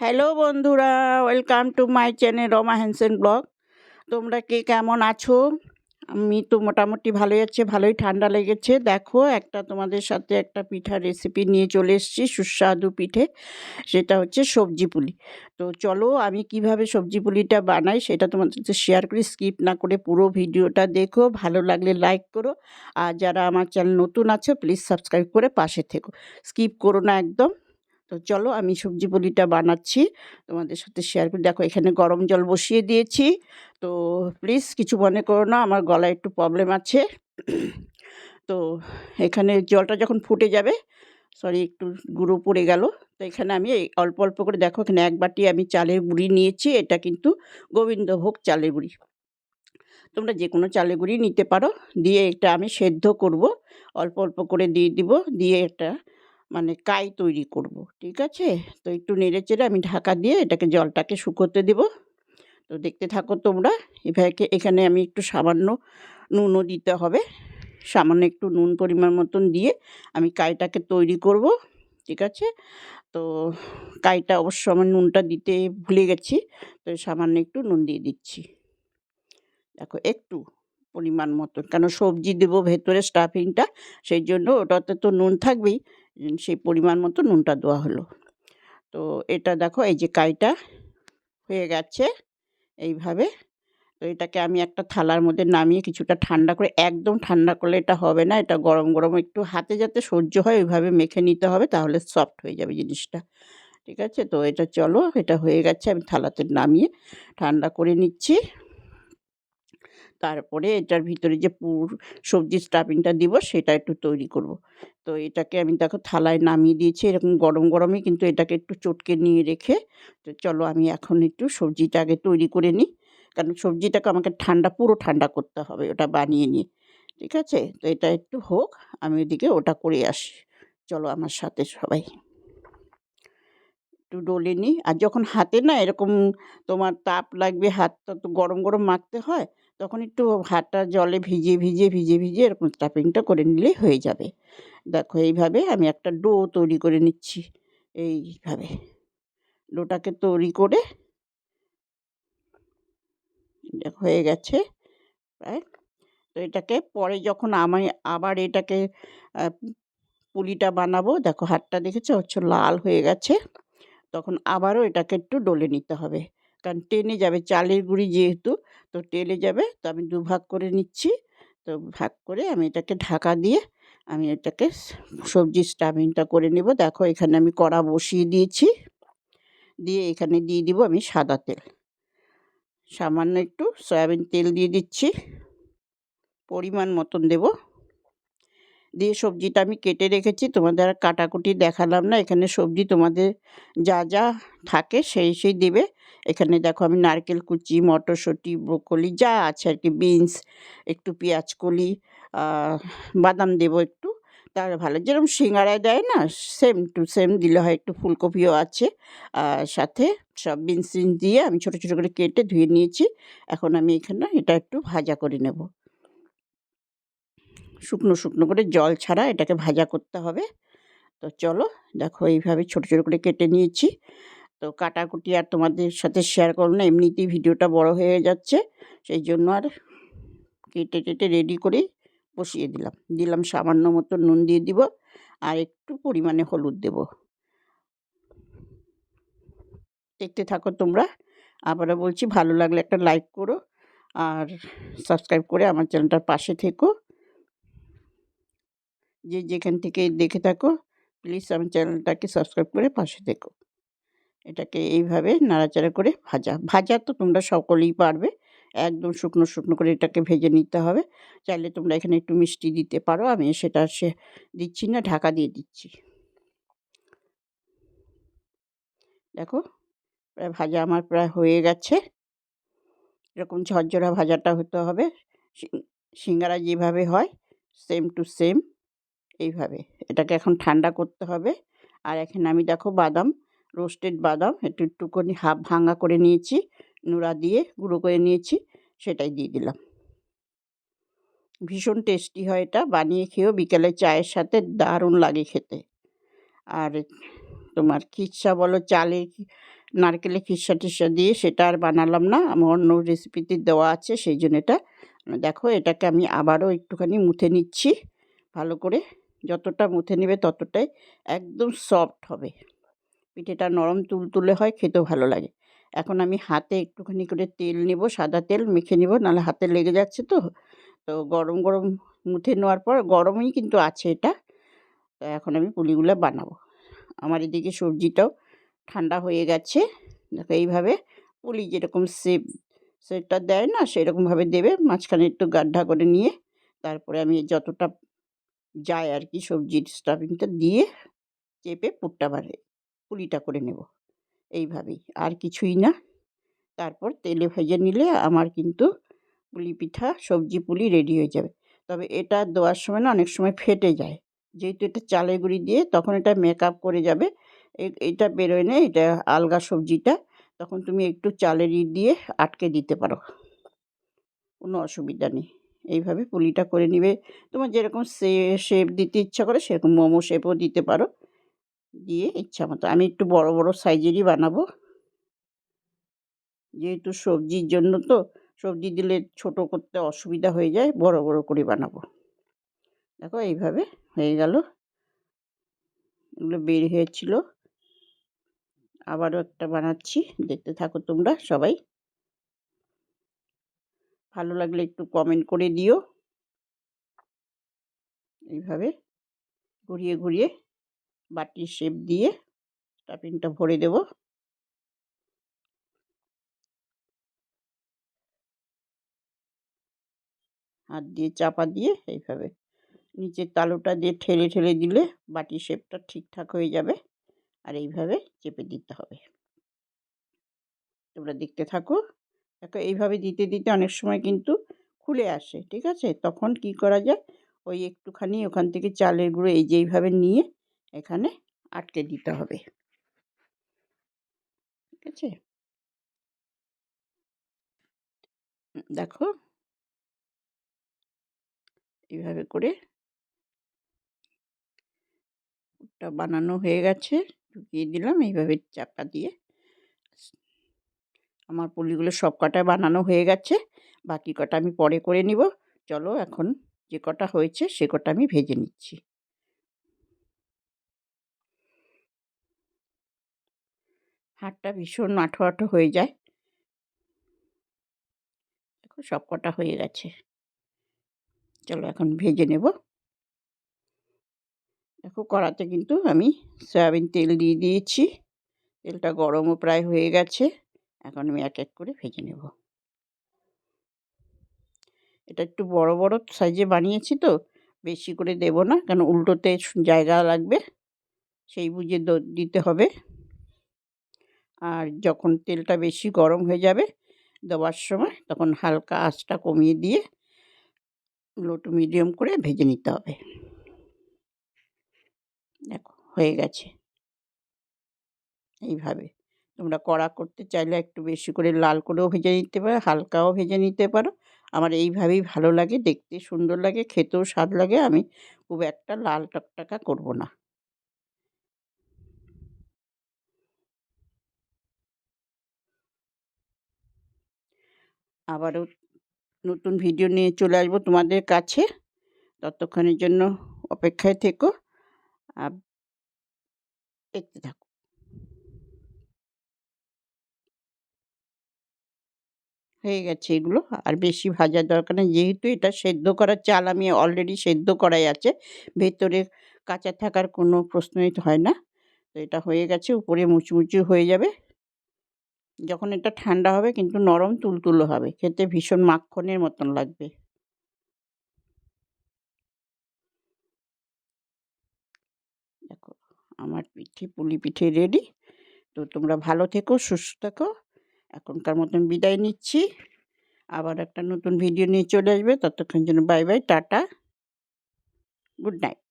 Hello বন্ধুরা, welcome to my channel Rama Hansen blog. তোমরা কে কেমন আছো? আমি তো মোটামুটি ভালোই আছে, ভালোই ঠান্ডা লেগেছে। দেখো, একটা তোমাদের সাথে একটা পিঠার রেসিপি নিয়ে চলে এসেছি, সুস্বাদু পিঠে, সেটা হচ্ছে সবজি পুলি। তো চলো, আমি কীভাবে সবজি পুলিটা বানাই সেটা তোমাদের সাথে শেয়ার করি স্কিপ না করে পুরো ভিডিওটা দেখো। ভালো লাগলে লাইক করো। আর যারা আমার চ্যানেল নতুন আছে প্লিজ সাবস্ক্রাইব করে পাশে থেকো। স্কিপ করো না একদম। তো চলো আমি সবজি পুলিটা বানাচ্ছি, তোমাদের সাথে শেয়ার করি। দেখো, এখানে গরম জল বসিয়ে দিয়েছি। তো প্লিজ কিছু মনে করো না, আমার গলায় একটু প্রবলেম আছে। তো এখানে জলটা যখন ফুটে যাবে সরি একটু গুঁড়ো পড়ে গেল। তো এখানে আমি অল্প অল্প করে দেখো, এখানে এক বাটি আমি চালের গুঁড়ি নিয়েছি। এটা কিন্তু গোবিন্দভোগ চালের গুঁড়ি। তোমরা যে কোনো চালের গুঁড়ি নিতে পারো। দিয়ে এটা আমি সেদ্ধ করব। অল্প অল্প করে দিয়ে দিব। দিয়ে এটা মানে কাই তৈরি করব, ঠিক আছে? তো একটু নেড়ে চেড়ে আমি ঢাকা দিয়ে এটাকে জলটাকে শুকোতে দেব। তো দেখতে থাকো তোমরা, এভাবে এখানে আমি একটু সামান্য নুনও দিতে হবে। সামান্য একটু নুন পরিমাণ মতন দিয়ে আমি কাইটাকে তৈরি করব, ঠিক আছে? তো কাইটা অবশ্য আমার নুনটা দিতে ভুলে গেছি, তো সামান্য একটু নুন দিয়ে দিচ্ছি। দেখো একটু পরিমাণ মতন, কেন সবজি দেবো ভেতরে স্টাফিংটা, সেই জন্য ওটাতে তো নুন থাকবেই। সেই পরিমাণ মতো নুনটা দেওয়া হলো। তো এটা দেখো, এই যে কাইটা হয়ে গেছে এইভাবে। তো এটাকে আমি একটা থালার মধ্যে নামিয়ে কিছুটা ঠান্ডা করে, একদম ঠান্ডা করলে এটা হবে না, এটা গরম গরম একটু হাতে যাতে সহ্য হয় ওইভাবে মেখে নিতে হবে তাহলে সফট হয়ে যাবে জিনিসটা। ঠিক আছে? তো এটা চলো, এটা হয়ে গেছে, আমি থালাতে নামিয়ে ঠান্ডা করে নিচ্ছি। তারপরে এটার ভিতরে যে পুর সবজির স্টাফিংটা দিব, সেটা একটু তৈরি করব। তো এটাকে আমি দেখো থালায় নামিয়ে দিয়েছি, এরকম গরম গরমই কিন্তু এটাকে একটু চটকে নিয়ে রেখে, তো চলো আমি এখন একটু সবজিটা আগে তৈরি করে নিই। কারণ সবজিটাকে আমাকে ঠান্ডা, পুরো ঠান্ডা করতে হবে ওটা বানিয়ে নিয়ে। ঠিক আছে? তো এটা একটু হোক, আমি ওদিকে ওটা করে আসি। চলো আমার সাথে সবাই। একটু ডলে নিই। আর যখন হাতে না এরকম তোমার তাপ লাগবে, হাতটা তো গরম গরম মাখতে হয় তখন একটু হাতটা জলে ভিজিয়ে ভিজিয়ে ভিজিয়ে ভিজিয়ে এরকম স্টাফিংটা করে নিলেই হয়ে যাবে। দেখো এইভাবে আমি একটা ডো তৈরি করে নিচ্ছি। এইভাবে। ডোটাকে তৈরি করে হয়ে গেছে প্রায়। তো এটাকে পরে যখন আমি আবার এটাকে পুলিটা বানাবো, দেখো হাতটা দেখেছ? হচ্ছে লাল হয়ে গেছে। তখন আবারও এটাকে একটু ডলে নিতে হবে। কারণ টেনে যাবে, চালের গুঁড়ি যেহেতু, তো টেলে যাবে, তো আমি দুভাগ করে নিচ্ছি। তো ভাগ করে আমি এটাকে ঢাকা দিয়ে আমি এটাকে সবজির স্টাফিংটা করে নেব। দেখো এখানে আমি কড়া বসিয়ে দিয়েছি। দিয়ে এখানে দিয়ে দিব আমি সাদা তেল। সামান্য একটু সয়াবিন তেল দিয়ে দিচ্ছি। পরিমাণ মতন দেব। দিয়ে সবজিটা আমি কেটে রেখেছি। তোমাদের আর কাটাকুটি দেখালাম না। এখানে সবজি তোমাদের যা যা থাকে সেই সেই দেবে। এখানে দেখো আমি নারকেল কুচি, মটরশুঁটি, ব্রোকলি, যা আছে আর কি, বিনস, একটু পেঁয়াজ কলি বাদাম দেবো একটু তাহলে ভালো। যেরকম সিঙ্গারায় দেয় না সেম টু সেম দিলে হয়, একটু ফুলকপিও আছে। সাথে সব বিনস দিয়ে আমি ছোটো ছোটো করে কেটে ধুয়ে নিয়েছি। এখন আমি এখানে এটা একটু ভাজা করে নেব। শুকনো শুকনো করে জল ছাড়া এটাকে ভাজা করতে হবে। তো চলো, দেখো এইভাবে ছোটো ছোটো করে কেটে নিয়েছি। তো কাটাকুটি আর তোমাদের সাথে শেয়ার করো না, এমনিতেই ভিডিওটা বড় হয়ে যাচ্ছে। সেই জন্য আর কেটে কেটে রেডি করে বসিয়ে দিলাম। দিলাম সামান্য মতো নুন দিয়ে দিব আর একটু পরিমাণে হলুদ দেব। দেখতে থাকো তোমরা। আবারও বলছি, ভালো লাগলে একটা লাইক করো আর সাবস্ক্রাইব করে আমার চ্যানেলটার পাশে থেকো। যে যেখান থেকে দেখে থাকো প্লিজ আমার চ্যানেলটাকে সাবস্ক্রাইব করে পাশে দেখো এটাকে এইভাবে নাড়াচাড়া করে ভাজা। ভাজা তো তোমরা সকলেই পারবে। একদম শুকনো শুকনো করে এটাকে ভেজে নিতে হবে। চাইলে তোমরা এখানে একটু মিষ্টি দিতে পারো। আমি সেটা সে দিচ্ছি না, ঢাকা দিয়ে দিচ্ছি। দেখো, প্রায় ভাজা আমার প্রায় হয়ে গেছে। এরকম ঝরঝরা ভাজাটা হতে হবে। সিঙ্গারা যেভাবে হয় সেম টু সেম এইভাবে। এটাকে এখন ঠান্ডা করতে হবে। আর এখানে আমি দেখো বাদাম রোস্টেড বাদাম, একটু একটু হাফ ভাঙা করে নিয়েছি, নুড়া দিয়ে গুঁড়ো করে নিয়েছি, সেটাই দিয়ে দিলাম। ভীষণ টেস্টি হয় এটা, বানিয়ে খেয়েও বিকেলে চায়ের সাথে দারুণ লাগে খেতে। আর তোমার খিচ্ছা বলো, চালে নারকেলের খিসা টিসা দিয়ে সেটা আর বানালাম না, আমার অন্য রেসিপিতে দেওয়া আছে, সেই জন্য এটা। দেখো এটাকে আমি আবারও একটুখানি মুথে নিচ্ছি, ভালো করে। যতটা মুথে নেবে ততটাই একদম সফট হবে। পিঠেটা নরম তুলতুলে হয়, খেতেও ভালো লাগে। এখন আমি হাতে একটুখানি করে তেল নেব, সাদা তেল মেখে নেব, নাহলে হাতে লেগে যাচ্ছে তো। তো গরম গরম মুথে নেওয়ার পর গরমই কিন্তু আছে এটা। তো এখন আমি পুলিগুলো বানাবো। আমার এদিকে সবজিটাও ঠান্ডা হয়ে গেছে। দেখো এইভাবে পুলি যেরকম সেপ সেটা দেয় না, সেরকমভাবে দেবে। মাঝখানে একটু গাড্ডা করে নিয়ে, তারপরে আমি যতটা যায় আর কি সবজির স্টাফিংটা দিয়ে চেপে পুরটা বাড়ে পুলিটা করে নেব। এইভাবেই, আর কিছুই না। তারপর তেলে ভেজে নিলে আমার কিন্তু পুলি পিঠা, সবজি পুলি রেডি হয়ে যাবে। তবে এটা দেওয়ার সময় না অনেক সময় ফেটে যায়। যেহেতু এটা চালের গুঁড়ি দিয়ে তখন এটা মেকআপ করে যাবে। এটা বেরোয় না, এটা আলগা সবজিটা। তখন তুমি একটু চালের দিয়ে আটকে দিতে পারো। কোনো অসুবিধা নেই। এইভাবে পুলিটা করে নিবে। তোমার যেরকম সে শেপ দিতে ইচ্ছা করে, সেরকম মোমো শেপও দিতে পারো। দিয়ে ইচ্ছা মতো, আমি একটু বড় বড় সাইজেরই বানাবো। যেহেতু সবজির জন্য তো, সবজি দিলে ছোট করতে অসুবিধা হয়ে যায়, বড় বড় করে বানাবো। দেখো এইভাবে হয়ে গেল। এগুলো বের হয়েছিল। আবারও একটা বানাচ্ছি। দেখতে থাকো তোমরা সবাই। ভালো লাগলে একটু কমেন্ট করে দিও। এইভাবে ঘুরিয়ে ঘুরিয়ে বাটির শেপ দিয়ে স্টাফিংটা ভরে দেব। হাত দিয়ে চাপা দিয়ে এইভাবে নিচের তালুটা দিয়ে ঠেলে ঠেলে দিলে বাটি শেপটা ঠিকঠাক হয়ে যাবে আর এইভাবে চেপে দিতে হবে। তোমরা দেখতে থাকো। দেখো এইভাবে দিতে দিতে অনেক সময় কিন্তু খুলে আসে, ঠিক আছে? তখন কি করা যায়? ওই একটুখানি ওখান থেকে চালের গুঁড়ো এই যে এইভাবে নিয়ে এখানে আটকে দিতে হবে। ঠিক আছে? দেখো। এইভাবে করে ওটা বানানো হয়ে গেছে। ঢুকিয়ে দিলাম, এইভাবে চাপা দিয়ে আমার পুলিগুলো সব কটা বানানো হয়ে গেছে। বাকি কটা আমি পরে করে নিব। চলো এখন যে কটা হয়েছে সে কটা আমি ভেজে নিচ্ছি। হাটটা ভীষণ আঠো আঠো হয়ে যায়। দেখো সব কটা হয়ে গেছে। চলো এখন ভেজে নেব। দেখো কড়াতে কিন্তু আমি সয়াবিন তেল দিয়ে দিয়েছি। তেলটা গরমও প্রায় হয়ে গেছে। এখন আমি এক এক করে ভেজে নেব। এটা একটু বড় বড় সাইজে বানিয়েছি তো, বেশি করে দেব না, কেন উল্টোতে জায়গা লাগবে, সেই বুঝে দিতে হবে। আর যখন তেলটা বেশি গরম হয়ে যাবে, দেওয়ার সময় তখন হালকা আঁচটা কমিয়ে দিয়ে লো টু মিডিয়াম করে ভেজে নিতে হবে। দেখো, হয়ে গেছে। এইভাবে। তোমরা কড়া করতে চাইলে একটু বেশি করে লাল করেও ভেজে নিতে পারো, হালকাও ভেজে নিতে পারো। আমার এইভাবেই ভালো লাগে, দেখতে সুন্দর লাগে, খেতেও স্বাদ লাগে, আমি খুব একটা লাল টকটাকা করব না। আবারও নতুন ভিডিও নিয়ে চলে আসব তোমাদের কাছে। ততক্ষণের জন্য অপেক্ষায় থেকো। দেখতে থাকো। হয়ে গেছে এগুলো। আর বেশি ভাজার দরকার নেই। যেহেতু এটা সেদ্ধ করার চাল আমি অলরেডি সেদ্ধ করাই আছে, ভেতরে কাঁচা থাকার কোনো প্রশ্নই হয় না। তো এটা হয়ে গেছে, উপরে মুচমুচু হয়ে যাবে। যখন এটা ঠান্ডা হবে কিন্তু নরম তুলতুলো হবে, খেতে ভীষণ মাখনের মতন লাগবে। দেখো, আমার পিঠে পুলি পিঠে রেডি তো তোমরা ভালো থেকো, সুস্থ থেকো। এখনকার মতন বিদায় নিচ্ছি। আবার একটা নতুন ভিডিও নিয়ে চলে আসবে। ততক্ষণ জন্য bye bye tata good night